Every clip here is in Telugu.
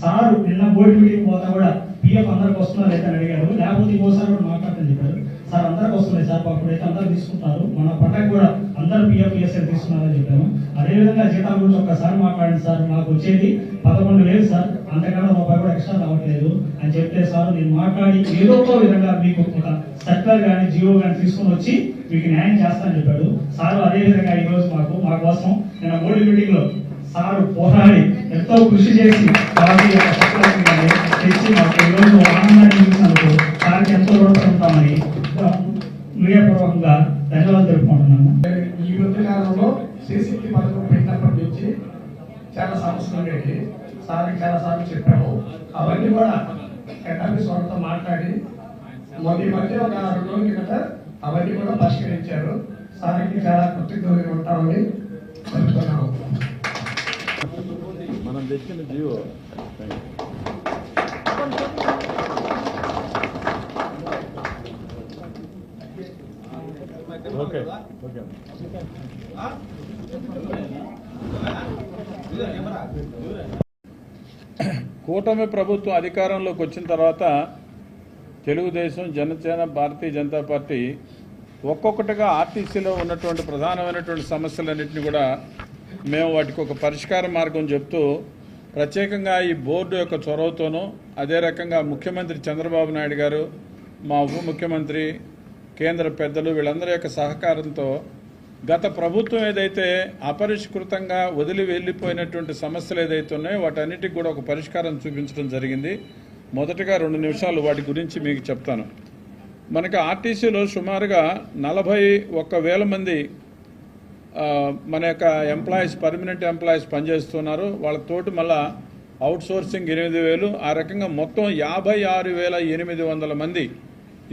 సార్ నిన్న బోర్డు మీటింగ్ పోతా కూడా పిఎఫ్ అందరికి వస్తున్నారు అయితే అడిగారు. లేకపోతే ఇంకోసారి కూడా మాట్లాడతాను చెప్పారు. సార్ అందరికి వస్తున్నాయి సార్ అప్పుడైతే అందరు తీసుకుంటారు మన పట్టకు కూడా అందరు పిఎఫ్ ఈఎస్ఐ తీసుకున్నారని చెప్పాము. అదేవిధంగా జీతాల గురించి ఒక్కసారి మాట్లాడండి సార్. నాకు వచ్చేది పదకొండు వేలు సార్. అంతకన్నా రూపాయి కూడా ఎక్స్ట్రా రావట్లేదు అని చెప్తే సార్ నేను మాట్లాడి ఏదో ఒక విధంగా మీకు ఒక సర్కార్ కానీ జియో కానీ తీసుకొని వచ్చి మీకు న్యాయం చేస్తానని చెప్పాడు. సార్ అదే విధంగా ఈ రోజు మాకు మా కోసం నిన్న బోర్డు మీటింగ్లో సార్ పోరాడి ఎంతో కృషి చేసి వారి యొక్క సత్కారాన్ని తెచ్చి మాకు ఈరోజు ఆనందాన్ని ఇచ్చినందుకు సార్కి ఎంతో రుణపడి హృదయపూర్వకంగా ధన్యవాదాలు తెలుపుకుంటున్నాము. ఈ మధ్య కాలంలో సిసిటి పథకం పెట్టినప్పటి నుంచి చాలా సమస్యలు ఉండేవి. సార్ చాలా సార్లు చెప్పాము. అవన్నీ కూడా ఎకనామిక్స్ వాళ్ళతో మాట్లాడి మొదటి మధ్య ఒక రెండు రోజుల కిందట అవన్నీ కూడా పరిష్కరించారు. సార్కి చాలా కృతజ్ఞతలు ఉంటామని చెప్తున్నాము. తెచ్చిన జియో ఓకే ఓకే కూటమి ప్రభుత్వం అధికారంలోకి వచ్చిన తర్వాత తెలుగుదేశం జనసేన భారతీయ జనతా పార్టీ ఒక్కొక్కటిగా ఆర్టీసీలో ఉన్నటువంటి ప్రధానమైనటువంటి సమస్యలన్నింటినీ కూడా మేము వాటికి ఒక పరిష్కార మార్గం చెప్తూ ప్రత్యేకంగా ఈ బోర్డు యొక్క చొరవతోనూ అదే రకంగా ముఖ్యమంత్రి చంద్రబాబు నాయుడు గారు మా ఉప ముఖ్యమంత్రి కేంద్ర పెద్దలు వీళ్ళందరి యొక్క సహకారంతో గత ప్రభుత్వం ఏదైతే అపరిష్కృతంగా వదిలి వెళ్ళిపోయినటువంటి సమస్యలు ఏదైతే ఉన్నాయో వాటన్నిటికి కూడా ఒక పరిష్కారం చూపించడం జరిగింది. మొదటగా రెండు నిమిషాలు వాటి గురించి మీకు చెప్తాను. మనకి ఆర్టీసీలో సుమారుగా నలభై ఒక్క వేల మంది మన యొక్క ఎంప్లాయీస్ పర్మనెంట్ ఎంప్లాయీస్ పనిచేస్తున్నారు. వాళ్ళతోటి మళ్ళా అవుట్ సోర్సింగ్ ఎనిమిది వేలు. ఆ రకంగా మొత్తం యాభై ఆరు వేల ఎనిమిది వందల మంది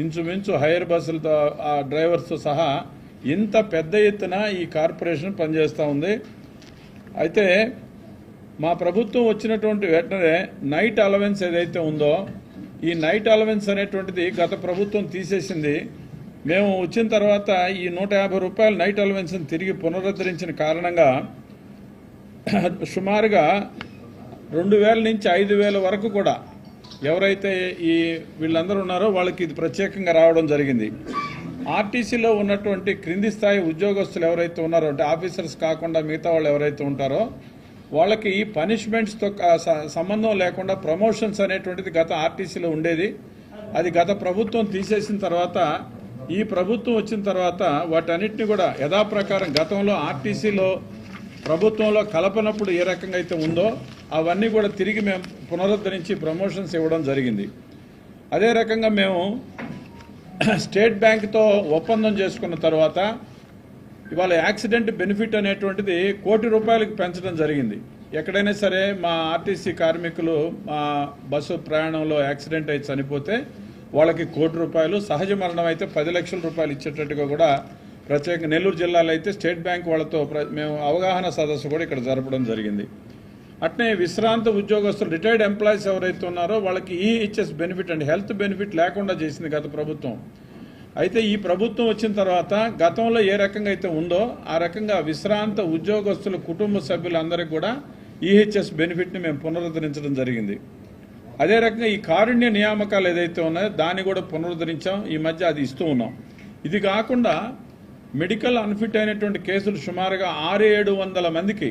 ఇంచుమించు హైయర్ బస్సులతో ఆ డ్రైవర్స్తో సహా ఇంత పెద్ద ఎత్తున ఈ కార్పొరేషన్ పనిచేస్తూ ఉంది. అయితే మా ప్రభుత్వం వచ్చినటువంటి వెంటనే నైట్ అలవెన్స్ ఏదైతే ఉందో ఈ నైట్ అలవెన్స్ అనేటువంటిది గత ప్రభుత్వం తీసేసింది. మేము వచ్చిన తర్వాత ఈ నూట యాభై రూపాయలు నైట్ అలవెన్స్ని తిరిగి పునరుద్ధరించిన కారణంగా సుమారుగా రెండు వేల నుంచి ఐదు వేల వరకు కూడా ఎవరైతే ఈ వీళ్ళందరూ ఉన్నారో వాళ్ళకి ఇది ప్రత్యేకంగా రావడం జరిగింది. ఆర్టీసీలో ఉన్నటువంటి క్రింది స్థాయి ఉద్యోగస్తులు ఎవరైతే ఉన్నారో అంటే ఆఫీసర్స్ కాకుండా మిగతా వాళ్ళు ఎవరైతే ఉంటారో వాళ్ళకి ఈ పనిష్మెంట్స్తో సంబంధం లేకుండా ప్రమోషన్స్ అనేటువంటిది గత ఆర్టీసీలో ఉండేది. అది గత ప్రభుత్వం తీసేసిన తర్వాత ఈ ప్రభుత్వం వచ్చిన తర్వాత వాటన్నిటిని కూడా యథాప్రకారం గతంలో ఆర్టీసీలో ప్రభుత్వంలో కలపనప్పుడు ఏ రకంగా అయితే ఉందో అవన్నీ కూడా తిరిగి మేము పునరుద్ధరించి ప్రమోషన్స్ ఇవ్వడం జరిగింది. అదే రకంగా మేము స్టేట్ బ్యాంక్తో ఒప్పందం చేసుకున్న తర్వాత ఇవాళ యాక్సిడెంట్ బెనిఫిట్ అనేటువంటిది కోటి రూపాయలకు పెంచడం జరిగింది. ఎక్కడైనా సరే మా ఆర్టీసీ కార్మికులు మా బస్సు ప్రయాణంలో యాక్సిడెంట్ అయి చనిపోతే వాళ్ళకి కోటి రూపాయలు సహజ మరణం అయితే పది లక్షల రూపాయలు ఇచ్చేటట్టుగా కూడా ప్రత్యేక నెల్లూరు జిల్లాలో అయితే స్టేట్ బ్యాంక్ వాళ్ళతో ప్ర- మేము అవగాహన సదస్సు కూడా ఇక్కడ జరపడం జరిగింది. అట్నే విశ్రాంత ఉద్యోగస్తులు రిటైర్డ్ ఎంప్లాయీస్ ఎవరైతే ఉన్నారో వాళ్ళకి EHS benefit and health benefit లేకుండా చేసింది గత ప్రభుత్వం. అయితే ఈ ప్రభుత్వం వచ్చిన తర్వాత గతంలో ఏ రకంగా అయితే ఉందో ఆ రకంగా విశ్రాంత ఉద్యోగస్తుల కుటుంబ సభ్యులందరికీ కూడా ఈహెచ్ఎస్ బెనిఫిట్ని మేము పునరుద్ధరించడం జరిగింది. అదే రకంగా ఈ కారుణ్య నియామకాలు ఏదైతే ఉన్నాయో దాన్ని కూడా పునరుద్ధరించాం. ఈ మధ్య అది ఇస్తూ ఉన్నాం. ఇది కాకుండా మెడికల్ అన్ఫిట్ అయినటువంటి కేసులు సుమారుగా ఆరు ఏడు వందల మందికి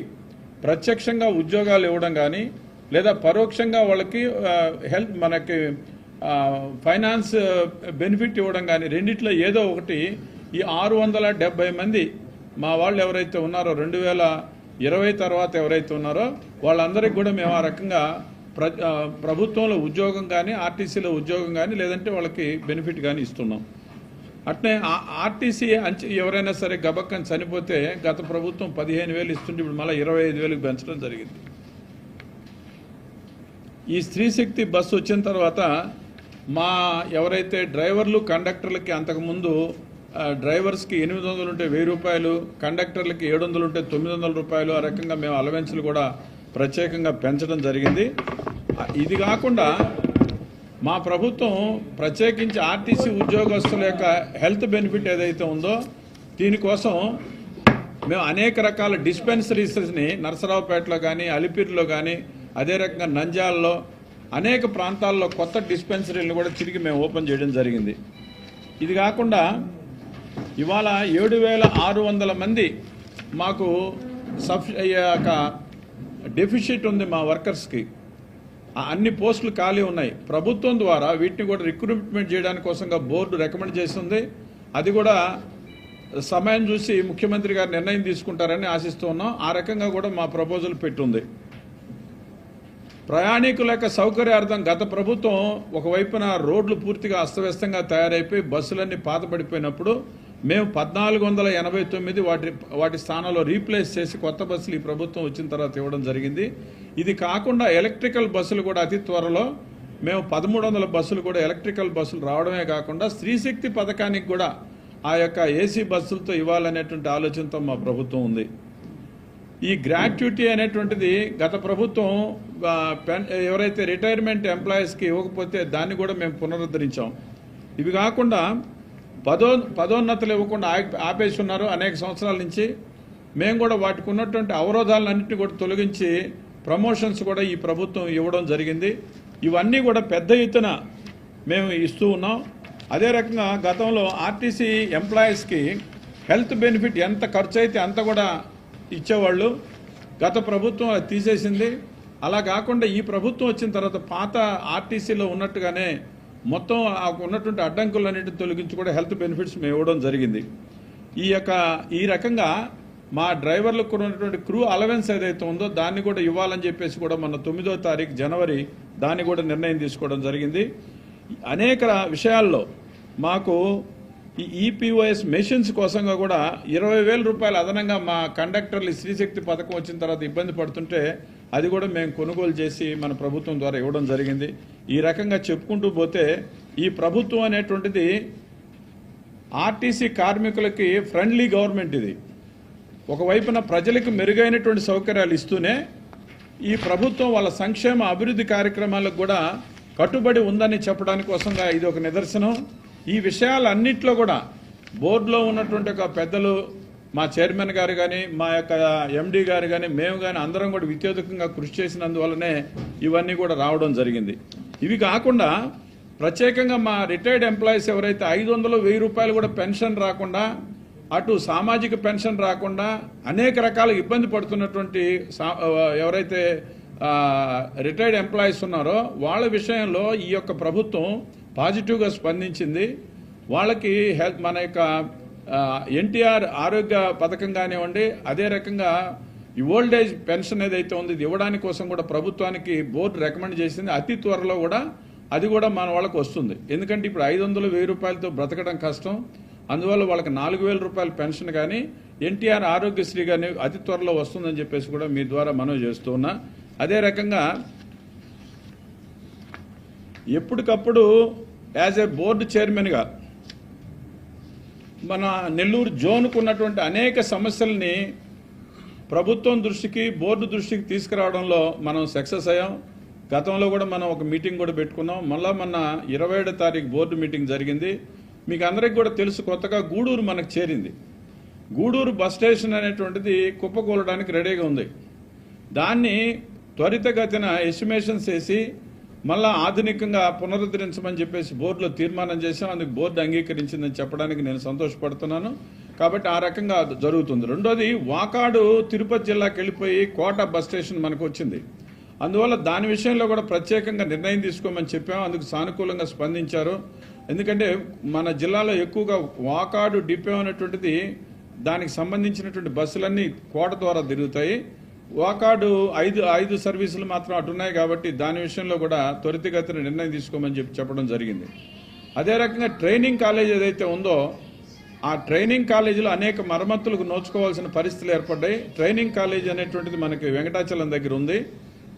ప్రత్యక్షంగా ఉద్యోగాలు ఇవ్వడం కానీ లేదా పరోక్షంగా వాళ్ళకి హెల్త్ మనకి ఫైనాన్స్ బెనిఫిట్ ఇవ్వడం కానీ రెండిట్లో ఏదో ఒకటి ఈ ఆరు వందల డెబ్బై మంది మా వాళ్ళు ఎవరైతే ఉన్నారో రెండు వేల ఇరవై తర్వాత ఎవరైతే ఉన్నారో వాళ్ళందరికీ కూడా మేము ఆ రకంగా ప్ర ప్రభుత్వంలో ఉద్యోగం కానీ ఆర్టీసీలో ఉద్యోగం కానీ లేదంటే వాళ్ళకి బెనిఫిట్ కానీ ఇస్తున్నాం. అట్నే ఆ- ఆర్టీసీ అంచె ఎవరైనా సరే గబక్కని చనిపోతే గత ప్రభుత్వం పదిహేను వేలు ఇస్తుంటే ఇప్పుడు మళ్ళీ ఇరవై ఐదు వేలకు పెంచడం జరిగింది. ఈ స్త్రీ శక్తి బస్సు వచ్చిన తర్వాత మా ఎవరైతే డ్రైవర్లు కండక్టర్లకి అంతకుముందు డ్రైవర్స్కి ఎనిమిది వందలు ఉంటే వెయ్యి రూపాయలు కండక్టర్లకి ఏడు వందలు ఉంటే తొమ్మిది వందల రూపాయలు ఆ రకంగా మేము అలవెన్సులు కూడా ప్రత్యేకంగా పెంచడం జరిగింది. ఇది కాకుండా మా ప్రభుత్వం ప్రత్యేకించి ఆర్టీసీ ఉద్యోగస్తుల యొక్క హెల్త్ బెనిఫిట్ ఏదైతే ఉందో దీనికోసం మేము అనేక రకాల డిస్పెన్సరీస్ని నరసరావుపేటలో కానీ అలిపిరిలో కానీ అదే రకంగా నంజాల్లో అనేక ప్రాంతాల్లో కొత్త డిస్పెన్సరీలను కూడా తిరిగి మేము ఓపెన్ చేయడం జరిగింది. ఇది కాకుండా ఇవాళ ఏడు వేల ఆరు వందల మంది మాకు సఫ్ యొక్క డెఫిషిట్ ఉంది మా వర్కర్స్కి. ఆ అన్ని పోస్టులు ఖాళీ ఉన్నాయి. ప్రభుత్వం ద్వారా వీటిని కూడా రిక్రూట్మెంట్ చేయడానికి కోసంగా బోర్డు రికమెండ్ చేస్తుంది. అది కూడా సమయం చూసి ముఖ్యమంత్రి గారు నిర్ణయం తీసుకుంటారని ఆశిస్తూ ఉన్నాం. ఆ రకంగా కూడా మా ప్రపోజల్ పెట్టుంది. ప్రయాణికుల యొక్క సౌకర్యార్థం గత ప్రభుత్వం ఒకవైపున రోడ్లు పూర్తిగా అస్తవ్యస్తంగా తయారైపోయి బస్సులన్నీ పాతపడిపోయినప్పుడు మేము పద్నాలుగు వందల ఎనభై తొమ్మిది వాటి వాటి స్థానంలో రీప్లేస్ చేసి కొత్త బస్సులు ఈ ప్రభుత్వం వచ్చిన తర్వాత ఇవ్వడం జరిగింది. ఇది కాకుండా ఎలక్ట్రికల్ బస్సులు కూడా అతి త్వరలో మేము పదమూడు వందల బస్సులు కూడా ఎలక్ట్రికల్ బస్సులు రావడమే కాకుండా స్త్రీశక్తి పథకానికి కూడా ఆ యొక్క ఏసీ బస్సులతో ఇవ్వాలనేటువంటి ఆలోచనతో మా ప్రభుత్వం ఉంది. ఈ గ్రాట్యుటీ అనేటువంటిది గత ప్రభుత్వం పెన్ ఎవరైతే రిటైర్మెంట్ ఎంప్లాయీస్కి ఇవ్వకపోతే దాన్ని కూడా మేము పునరుద్ధరించాం. ఇవి కాకుండా పదో పదోన్నతులు ఇవ్వకుండా ఆపేసి ఉన్నారు అనేక సంవత్సరాల నుంచి. మేము కూడా వాటికి ఉన్నటువంటి అవరోధాలన్నింటినీ కూడా తొలగించి ప్రమోషన్స్ కూడా ఈ ప్రభుత్వం ఇవ్వడం జరిగింది. ఇవన్నీ కూడా పెద్ద ఎత్తున మేము ఇస్తూ ఉన్నాం. అదే రకంగా గతంలో ఆర్టీసీ ఎంప్లాయీస్కి హెల్త్ బెనిఫిట్ ఎంత ఖర్చు అయితే అంత కూడా ఇచ్చేవాళ్ళు. గత ప్రభుత్వం అది తీసేసింది. అలా కాకుండా ఈ ప్రభుత్వం వచ్చిన తర్వాత పాత ఆర్టీసీలో ఉన్నట్టుగానే మొత్తం ఆ ఉన్నటువంటి అడ్డంకులన్నింటిని తొలగించి కూడా హెల్త్ బెనిఫిట్స్ మేము ఇవ్వడం జరిగింది. ఈ యొక్క ఈ రకంగా మా డ్రైవర్లకు కూడా ఉన్నటువంటి క్రూ అలవెన్స్ ఏదైతే ఉందో దాన్ని కూడా ఇవ్వాలని చెప్పేసి కూడా మన తొమ్మిదో తారీఖు జనవరి దాన్ని కూడా నిర్ణయం తీసుకోవడం జరిగింది. అనేక విషయాల్లో మాకు ఈ ఈపీఓఎస్ మెషిన్స్ కోసంగా కూడా ఇరవై వేల రూపాయలు అదనంగా మా కండక్టర్లు శ్రీశక్తి స్త్రీశక్తి పథకం వచ్చిన తర్వాత ఇబ్బంది పడుతుంటే అది కూడా మేము కొనుగోలు చేసి మన ప్రభుత్వం ద్వారా ఇవ్వడం జరిగింది. ఈ రకంగా చెప్పుకుంటూ పోతే ఈ ప్రభుత్వం అనేటువంటిది ఆర్టీసీ కార్మికులకి ఫ్రెండ్లీ గవర్నమెంట్ ఇది. ఒకవైపున ప్రజలకు మెరుగైనటువంటి సౌకర్యాలు ఇస్తూనే ఈ ప్రభుత్వం వాళ్ళ సంక్షేమ అభివృద్ధి కార్యక్రమాలకు కూడా కట్టుబడి ఉందని చెప్పడానికి కోసంగా ఇది ఒక నిదర్శనం. ఈ విషయాలన్నింటిలో కూడా బోర్డులో ఉన్నటువంటి ఒక పెద్దలు మా చైర్మన్ గారు కానీ మా యొక్క ఎండీ గారు కానీ మేము కానీ అందరం కూడా విత్యోధకంగా కృషి చేసినందువల్లనే ఇవన్నీ కూడా రావడం జరిగింది. ఇవి కాకుండా ప్రత్యేకంగా మా రిటైర్డ్ ఎంప్లాయీస్ ఎవరైతే ఐదు వందలు వెయ్యి రూపాయలు కూడా పెన్షన్ రాకుండా అటు సామాజిక పెన్షన్ రాకుండా అనేక రకాల ఇబ్బంది పడుతున్నటువంటి సా- ఎవరైతే రిటైర్డ్ ఎంప్లాయీస్ ఉన్నారో వాళ్ళ విషయంలో ఈ యొక్క ప్రభుత్వం పాజిటివ్గా స్పందించింది. వాళ్ళకి హెల్త్ మన యొక్క ఎన్టీఆర్ ఆరోగ్య పథకం కానివ్వండి అదే రకంగా ఈ ఓల్డ్ ఏజ్ పెన్షన్ ఏదైతే ఉంది ఇది ఇవ్వడానికి కోసం కూడా ప్రభుత్వానికి బోర్డు రికమెండ్ చేసింది. అతి త్వరలో కూడా అది కూడా మన వాళ్ళకి వస్తుంది. ఎందుకంటే ఇప్పుడు ఐదు వందలు వెయ్యి రూపాయలతో బ్రతకడం కష్టం. అందువల్ల వాళ్ళకి నాలుగు వేల రూపాయల పెన్షన్ కానీ ఎన్టీఆర్ ఆరోగ్యశ్రీ కానీ అతి త్వరలో వస్తుందని చెప్పేసి కూడా మీ ద్వారా మనం చేస్తూ ఉన్నా. అదే రకంగా ఎప్పటికప్పుడు యాజ్ ఏ బోర్డు చైర్మన్గా మన నెల్లూరు జోన్కు ఉన్నటువంటి అనేక సమస్యల్ని ప్రభుత్వం దృష్టికి బోర్డు దృష్టికి తీసుకురావడంలో మనం సక్సెస్ అయ్యాం. గతంలో కూడా మనం ఒక మీటింగ్ కూడా పెట్టుకున్నాం. మళ్ళీ మన ఇరవై ఏడో తారీఖు బోర్డు మీటింగ్ జరిగింది. మీకు అందరికి కూడా తెలుసు కొత్తగా గూడూరు మనకు చేరింది. గూడూరు బస్ స్టేషన్ అనేటువంటిది కుప్పకూలడానికి రెడీగా ఉంది. దాన్ని త్వరితగతిన ఎస్టిమేషన్స్ వేసి మళ్ళా ఆధునికంగా పునరుద్ధరించమని చెప్పేసి బోర్డులో తీర్మానం చేశాం. అందుకు బోర్డు అంగీకరించిందని చెప్పడానికి నేను సంతోషపడుతున్నాను. కాబట్టి ఆ రకంగా జరుగుతుంది. రెండోది వాకాడు తిరుపతి జిల్లాకి వెళ్ళిపోయి కోట బస్ స్టేషన్ మనకు వచ్చింది. అందువల్ల దాని విషయంలో కూడా ప్రత్యేకంగా నిర్ణయం తీసుకోమని చెప్పాం. అందుకు సానుకూలంగా స్పందించారు. ఎందుకంటే మన జిల్లాలో ఎక్కువగా వాకాడు డిపో అనేటువంటిది దానికి సంబంధించినటువంటి బస్సులన్నీ కోట ద్వారా తిరుగుతాయి. వాకాడు ఐదు ఐదు సర్వీసులు మాత్రం అటున్నాయి కాబట్టి దాని విషయంలో కూడా త్వరితగతిన నిర్ణయం తీసుకోమని చెప్పి చెప్పడం జరిగింది. అదే రకంగా ట్రైనింగ్ కాలేజ్ ఏదైతే ఉందో ఆ ట్రైనింగ్ కాలేజీలో అనేక మరమ్మతులకు నోచుకోవాల్సిన పరిస్థితులు ఏర్పడ్డాయి. ట్రైనింగ్ కాలేజ్ అనేటువంటిది మనకి వెంకటాచలం దగ్గర ఉంది.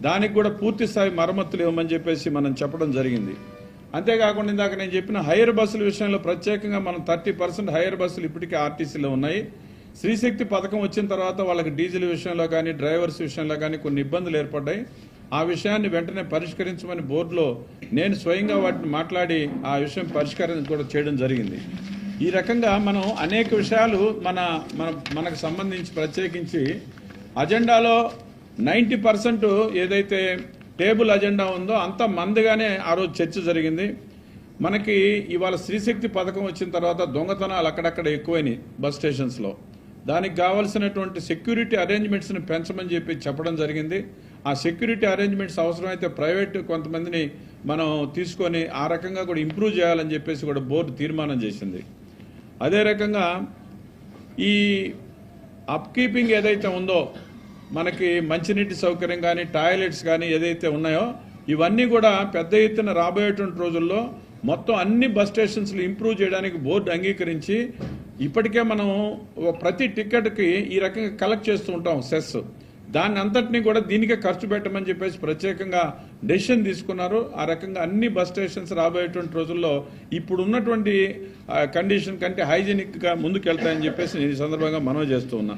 దానికి కూడా పూర్తి స్థాయి మరమ్మతులు ఇవ్వమని చెప్పేసి మనం చెప్పడం జరిగింది. అంతేకాకుండా ఇందాక నేను చెప్పిన హైయర్ బస్సుల విషయంలో ప్రత్యేకంగా మనం థర్టీ పర్సెంట్ హైయర్ బస్సులు ఇప్పటికే ఆర్టీసీలో ఉన్నాయి. శ్రీశక్తి పథకం వచ్చిన తర్వాత వాళ్ళకి డీజిల్ విషయంలో కానీ డ్రైవర్స్ విషయంలో కానీ కొన్ని ఇబ్బందులు ఏర్పడ్డాయి. ఆ విషయాన్ని వెంటనే పరిష్కరించమని బోర్డులో నేను స్వయంగా వాటిని మాట్లాడి ఆ విషయం పరిష్కారం కూడా చేయడం జరిగింది. ఈ రకంగా మనం అనేక విషయాలు మన మన మనకు సంబంధించి ప్రత్యేకించి అజెండాలో నైంటీ పర్సెంట్ ఏదైతే టేబుల్ అజెండా ఉందో అంత మందిగానే ఆ రోజు చర్చ జరిగింది. మనకి ఇవాళ స్త్రీశక్తి పథకం వచ్చిన తర్వాత దొంగతనాలు అక్కడక్కడ ఎక్కువైనాయి బస్ స్టేషన్స్లో. దానికి కావాల్సినటువంటి సెక్యూరిటీ అరేంజ్మెంట్స్ని పెంచమని చెప్పి చెప్పడం జరిగింది. ఆ సెక్యూరిటీ అరేంజ్మెంట్స్ అవసరమైతే ప్రైవేట్ కొంతమందిని మనం తీసుకొని ఆ రకంగా కూడా ఇంప్రూవ్ చేయాలని చెప్పేసి కూడా బోర్డు తీర్మానం చేసింది. అదే రకంగా ఈ అప్ కీపింగ్ ఏదైతే ఉందో మనకి మంచినీటి సౌకర్యం కానీ టాయిలెట్స్ కానీ ఏదైతే ఉన్నాయో ఇవన్నీ కూడా పెద్ద ఎత్తున రాబోయేటువంటి రోజుల్లో మొత్తం అన్ని బస్ స్టేషన్స్లు ఇంప్రూవ్ చేయడానికి బోర్డు అంగీకరించి ఇప్పటికే మనం ప్రతి టికెట్కి ఈ రకంగా కలెక్ట్ చేస్తూ ఉంటాం సెస్. దాన్ని అంతటినీ కూడా దీనికే ఖర్చు పెట్టమని చెప్పేసి ప్రత్యేకంగా డెసిషన్ తీసుకున్నారు. ఆ రకంగా అన్ని బస్ స్టేషన్స్ రాబోయేటువంటి రోజుల్లో ఇప్పుడు ఉన్నటువంటి కండిషన్ కంటే హైజీనిక్గా ముందుకెళ్తాయని చెప్పేసి నేను ఈ సందర్భంగా మనవి చేస్తూ ఉన్నా.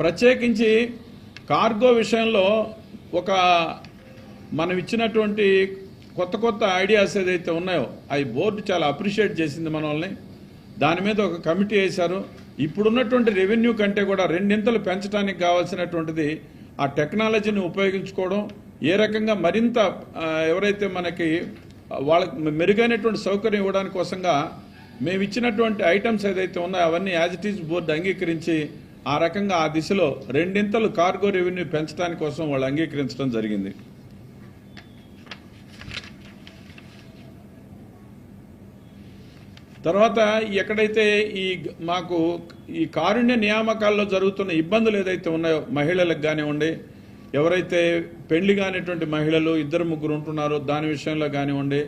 ప్రత్యేకించి కార్గో విషయంలో ఒక మనం ఇచ్చినటువంటి కొత్త కొత్త ఐడియాస్ ఏదైతే ఉన్నాయో అవి బోర్డు చాలా అప్రిషియేట్ చేసింది మనల్ని. దాని మీద ఒక కమిటీ వేశారు. ఇప్పుడున్నటువంటి రెవెన్యూ కంటే కూడా రెండింతలు పెంచడానికి కావాల్సినటువంటిది ఆ టెక్నాలజీని ఉపయోగించుకోవడం ఏ రకంగా మరింత ఎవరైతే మనకి వాళ్ళకి మెరుగైనటువంటి సౌకర్యం ఇవ్వడానికి కోసంగా మేము ఇచ్చినటువంటి ఐటమ్స్ ఏదైతే ఉన్నాయో అవన్నీ యాజ్ ఇట్ ఈజ్ బోర్డు అంగీకరించి ఆ రకంగా ఆ దిశలో రెండింతలు కార్గో రెవెన్యూ పెంచడానికి కోసం వాళ్ళు అంగీకరించడం జరిగింది. తర్వాత ఎక్కడైతే ఈ మాకు ఈ కారుణ్య నియామకాల్లో జరుగుతున్న ఇబ్బందులు ఏదైతే ఉన్నాయో మహిళలకు కానివ్వండి ఎవరైతే పెళ్ళి కానిటువంటి మహిళలు ఇద్దరు ముగ్గురు ఉంటున్నారో దాని విషయంలో కానివ్వండి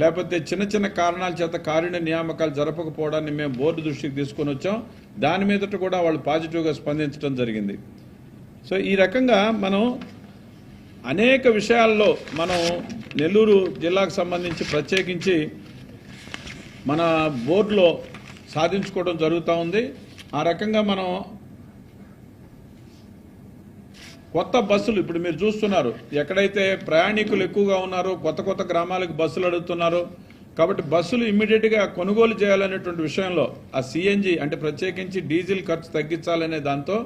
లేకపోతే చిన్న చిన్న కారణాల చేత కారుణ్య నియామకాలు జరపకపోవడాన్ని మేము బోర్డు దృష్టికి తీసుకొని వచ్చాం. దాని మీదట కూడా వాళ్ళు పాజిటివ్గా స్పందించడం జరిగింది. సో ఈ రకంగా మనం అనేక విషయాల్లో మనం నెల్లూరు జిల్లాకు సంబంధించి ప్రత్యేకించి మన బోర్డులో సాధించుకోవడం జరుగుతూ ఉంది. ఆ రకంగా మనం కొత్త బస్సులు ఇప్పుడు మీరు చూస్తున్నారు. ఎక్కడైతే ప్రయాణికులు ఎక్కువగా ఉన్నారో కొత్త కొత్త గ్రామాలకు బస్సులు అడుగుతున్నారు. కాబట్టి బస్సులు ఇమ్మీడియట్గా కొనుగోలు చేయాలనేటువంటి విషయంలో ఆ సిఎన్జి అంటే ప్రత్యేకించి డీజిల్ ఖర్చు తగ్గించాలనే దాంతో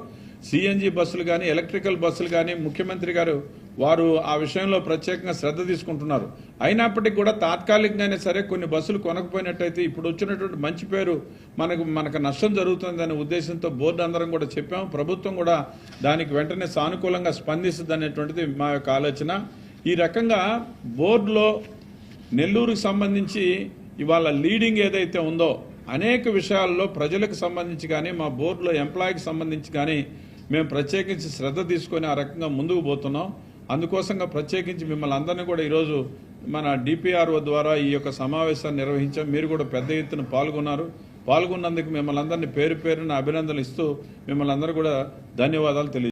సిఎన్జి బస్సులు కానీ ఎలక్ట్రికల్ బస్సులు కానీ ముఖ్యమంత్రి గారు వారు ఆ విషయంలో ప్రత్యేకంగా శ్రద్ధ తీసుకుంటున్నారు. అయినప్పటికీ కూడా తాత్కాలికంగానే సరే కొన్ని బస్సులు కొనకపోయినట్టయితే ఇప్పుడు వచ్చినటువంటి మంచి పేరు మనకు మనకు నష్టం జరుగుతుందనే ఉద్దేశంతో బోర్డు అందరం కూడా చెప్పాం ప్రభుత్వం కూడా దానికి వెంటనే సానుకూలంగా స్పందిస్తుంది అనేటువంటిది మా యొక్క ఆలోచన. ఈ రకంగా బోర్డులో నెల్లూరుకు సంబంధించి ఇవాళ లీడింగ్ ఏదైతే ఉందో అనేక విషయాల్లో ప్రజలకు సంబంధించి కానీ మా బోర్డులో ఎంప్లాయీకి సంబంధించి కానీ మేము ప్రత్యేకించి శ్రద్ధ తీసుకొని ఆ రకంగా ముందుకు పోతున్నాం. అందుకోసంగా ప్రత్యేకించి మిమ్మల్ని అందరినీ కూడా ఈరోజు మన డిపిఆర్ఓ ద్వారా ఈ యొక్క సమావేశాన్ని నిర్వహించాం. మీరు కూడా పెద్ద ఎత్తున పాల్గొన్నారు. పాల్గొన్నందుకు మిమ్మల్ని అందరినీ పేరు పేరున అభినందనలు ఇస్తూ మిమ్మల్ని అందరూ కూడా ధన్యవాదాలు తెలియ